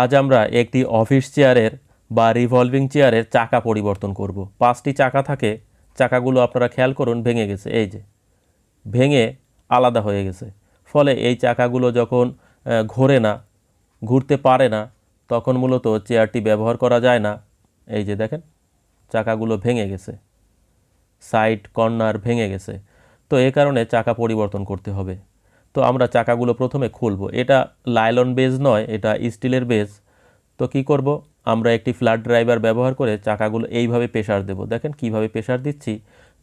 আজ আমরা একটি অফিস চেয়ারের বা রিভলভিং চেয়ারের চাকা পরিবর্তন করব। পাঁচটি চাকা থাকে, চাকাগুলো আপনারা খেয়াল করুন, ভেঙে গেছে। এই যে, ভেঙে আলাদা হয়ে গেছে। ফলে এই চাকাগুলো যখন ঘোরে না, ঘুরতে পারে না, তখন মূলত চেয়ারটি ব্যবহার করা যায় না। এই যে দেখেন, চাকাগুলো ভেঙে গেছে। সাইড কর্নার ভেঙে গেছে। তো এ কারণে চাকা পরিবর্তন করতে হবে। তো আমরা চাকাগুলো প্রথমে খুলব। এটা লাইলন বেজ নয়, এটা স্টিলের বেজ। তো কি করব? আমরা একটি ফ্ল্যাট ড্রাইভার ব্যবহার করে চাকাগুলো এইভাবে প্রেশার দেব। দেখেন কীভাবে প্রেশার দিচ্ছি।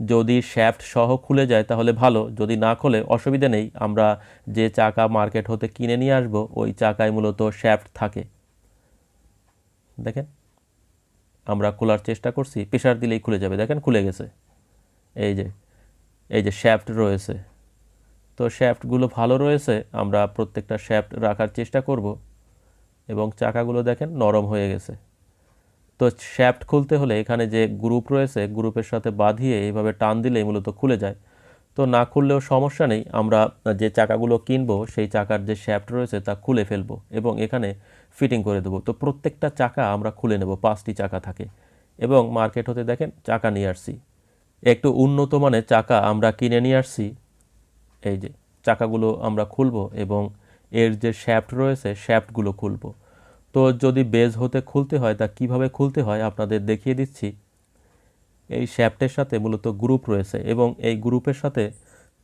যদি শ্যাফট সহ খুলে যায় তাহলে ভালো, যদি না খোলে অসুবিধা নেই। আমরা যে চাকা মার্কেট হতে কিনে নিয়ে আসব, ওই চাকায় মূলত শ্যাফট থাকে। দেখেন, আমরা খোলার চেষ্টা করছি প্রেশার দিলেই খুলে যাবে। দেখেন খুলে গেছে। এই যে এই যে শ্যাফট রয়েছে। তো শ্যাফটগুলো ভালো রয়েছে, আমরা প্রত্যেকটা শ্যাফট রাখার চেষ্টা করব। এবং চাকাগুলো দেখেন নরম হয়ে গেছে। তো শ্যাফট খুলতে হলে এখানে যে গ্রুপ রয়েছে, গ্রুপের সাথে বাঁধিয়ে এইভাবে টান দিলেই মূলত খুলে যায়। তো না খুললেও সমস্যা নেই, আমরা যে চাকাগুলো কিনবো, সেই চাকার যে শ্যাফট রয়েছে তা খুলে ফেলব এবং এখানে ফিটিং করে দেবো। তো প্রত্যেকটা চাকা আমরা খুলে নেব, পাঁচটি চাকা থাকে। এবং মার্কেট হতে দেখেন চাকা নিয়ে আসছি। একটু উন্নত মানের চাকা আমরা কিনে নিয়ে আসছি। এই যে চাকাগুলো আমরা খুলবো এবং এর যে শ্যাফট রয়েছে, শ্যাফটগুলো খুলব। তো যদি বেজ হতে খুলতে হয়, তা কীভাবে খুলতে হয় আপনাদের দেখিয়ে দিচ্ছি। এই শ্যাফটের সাথে মূলত গ্রুপ রয়েছে এবং এই গ্রুপের সাথে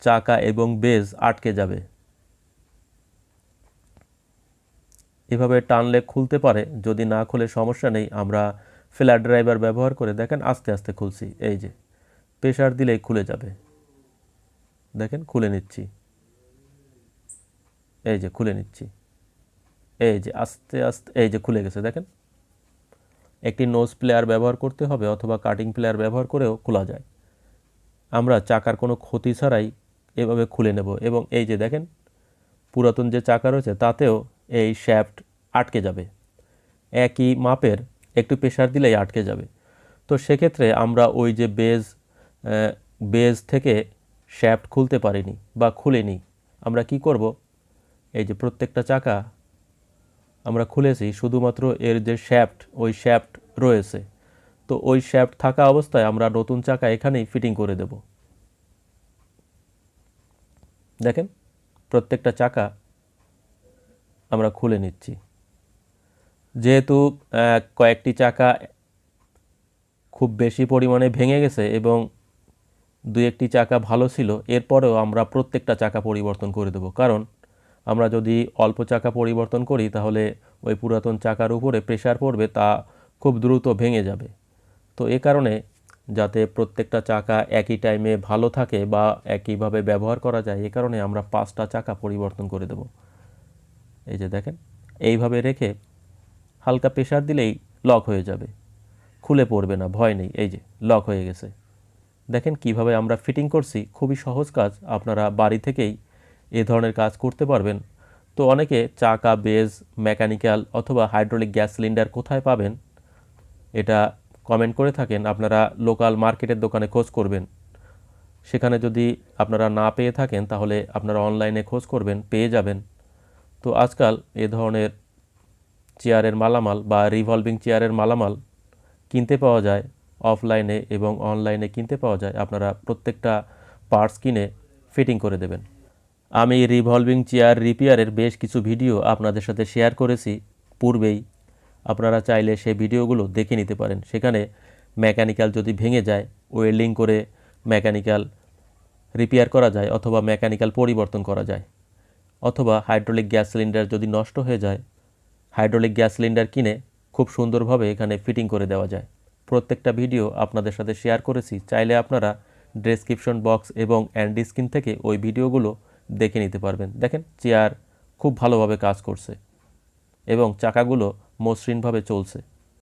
চাকা এবং বেজ আটকে যাবে। এভাবে টানলে খুলতে পারে, যদি না খুলে সমস্যা নেই, আমরা ফ্ল্যাট ড্রাইভার ব্যবহার করে দেখেন আস্তে আস্তে খুলছি। এই যে প্রেশার দিলেই খুলে যাবে। দেখেন, খুলে নিচ্ছি। এই যে, খুলে নিচ্ছি। এই যে, আস্তে আস্তে, এই যে, খুলে গেছে, দেখেন। একটি নোজ প্লেয়ার ব্যবহার করতে হবে অথবা কাটিং প্লেয়ার ব্যবহার করেও খোলা যায়। আমরা চাকার কোনো ক্ষতি ছাড়াই এভাবে খুলে নেব এবং এই যে, দেখেন, পুরাতন যে চাকা রয়েছে, তাতেও এই শ্যাফট আটকে যাবে। একই মাপের একটু প্রেশার দিলেই আটকে যাবে। তো সেক্ষেত্রে আমরা ওই যে বেজ বেজ থেকে শ্যাফট খুলতে পারিনি বা খুলিনি। আমরা কি করব? এই যে প্রত্যেকটা চাকা আমরা খুলেছি, শুধুমাত্র এর যে শ্যাফট, ওই শ্যাফট রয়েছে। তো ওই শ্যাফট থাকা অবস্থায় আমরা নতুন চাকা এখানেই ফিটিং করে দেব। দেখেন, প্রত্যেকটা চাকা আমরা খুলে নিচ্ছি। যেহেতু কয়েকটি চাকা খুব বেশি পরিমাণে ভেঙে গেছে এবং দুই একটি চাকা ভালো ছিল, এরপরেও আমরা প্রত্যেকটা চাকা পরিবর্তন করে দেব। কারণ আমরা যদি অল্প চাকা পরিবর্তন করি, তাহলে ওই পুরাতন চাকার উপরে প্রেশার পড়বে, তা খুব দ্রুত ভেঙে যাবে। তো এ কারণে যাতে প্রত্যেকটা চাকা একই টাইমে ভালো থাকে বা একইভাবে ব্যবহার করা যায়, এ কারণে আমরা পাঁচটা চাকা পরিবর্তন করে দেব। এই যে দেখেন, এইভাবে রেখে হালকা প্রেশার দিলেই লক হয়ে যাবে। খুলে পড়বে না, ভয় নেই, এই যে লক হয়ে গেছে। দেখেন কীভাবে আমরা ফিটিং করছি, খুবই সহজ কাজ, আপনারা বাড়ি থেকেই এ ধরনের কাজ করতে পারবেন। তো অনেকে চাকা বেজ মেকানিক্যাল অথবা হাইড্রোলিক গ্যাস সিলিন্ডার কোথায় পাবেন, এটা কমেন্ট করে থাকেন, আপনারা লোকাল মার্কেটের দোকানে খোঁজ করবেন। সেখানে যদি আপনারা না পেয়ে থাকেন, তাহলে আপনারা অনলাইনে খোঁজ করবেন, পেয়ে যাবেন। তো আজকাল এ ধরনের চেয়ারের মালামাল বা রিভলভিং চেয়ারের মালামাল কিনতে পাওয়া যায়। অফলাইনে এবং অনলাইনে কিনতে পাওয়া যায়, আপনারা প্রত্যেকটা পার্টস কিনে ফিটিং করে দেবেন। আমি রিভলভিং চেয়ার রিপেয়ারের বেশ কিছু ভিডিও আপনাদের সাথে শেয়ার করেছি। পূর্বেই আপনারা চাইলে সেই ভিডিওগুলো দেখে নিতে পারেন। সেখানে মেকানিক্যাল যদি ভেঙে যায়, ওয়েল্ডিং করে মেকানিক্যাল রিপেয়ার করা যায় অথবা মেকানিক্যাল পরিবর্তন করা যায়। অথবা হাইড্রোলিক গ্যাস সিলিন্ডার যদি নষ্ট হয়ে যায়, হাইড্রোলিক গ্যাস সিলিন্ডার কিনে খুব সুন্দরভাবে এখানে ফিটিং করে দেওয়া যায়। প্রত্যেকটা ভিডিও আপনাদের সাথে শেয়ার করেছি, চাইলে আপনারা ডেসক্রিপশন বক্স এবং অ্যান্ডি স্ক্রিন থেকে ওই ভিডিওগুলো দেখে নিতে পারবেন। দেখেন, চেয়ার খুব ভালোভাবে কাজ করছে এবং চাকাগুলো মসৃণভাবে চলছে।